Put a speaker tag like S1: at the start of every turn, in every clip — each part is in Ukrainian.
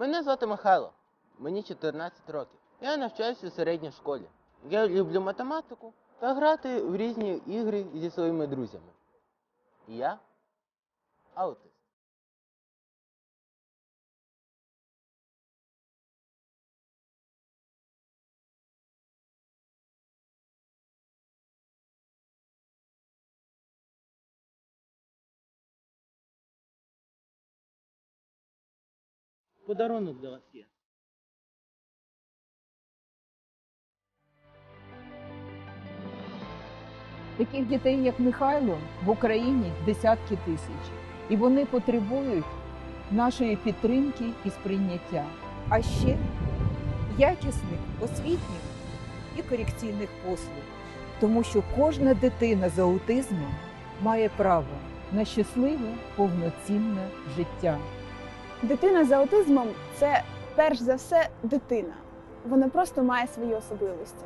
S1: Мене звати Михайло. Мені 14 років. Я навчаюся у середній школі. Я люблю математику та грати в різні ігри зі своїми друзями. Я аутист. Подарунок для вас є.
S2: Таких дітей, як Михайло, в Україні десятки тисяч, і вони потребують нашої підтримки і сприйняття.
S3: а ще якісних освітніх і корекційних послуг, тому що кожна дитина з аутизмом має право
S2: на щасливе повноцінне життя.
S4: Дитина з аутизмом це перш за все дитина. Вона просто має свої особливості.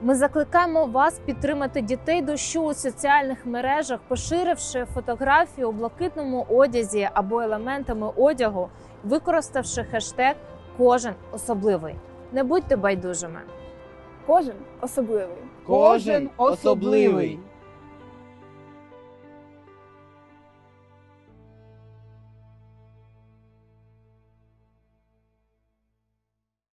S5: Ми закликаємо вас підтримати дітей дощу у соціальних мережах, поширивши фотографію у блакитному одязі або елементами одягу, використавши хештег Кожен особливий. Не будьте байдужими.
S4: Кожен особливий.
S1: Кожен особливий.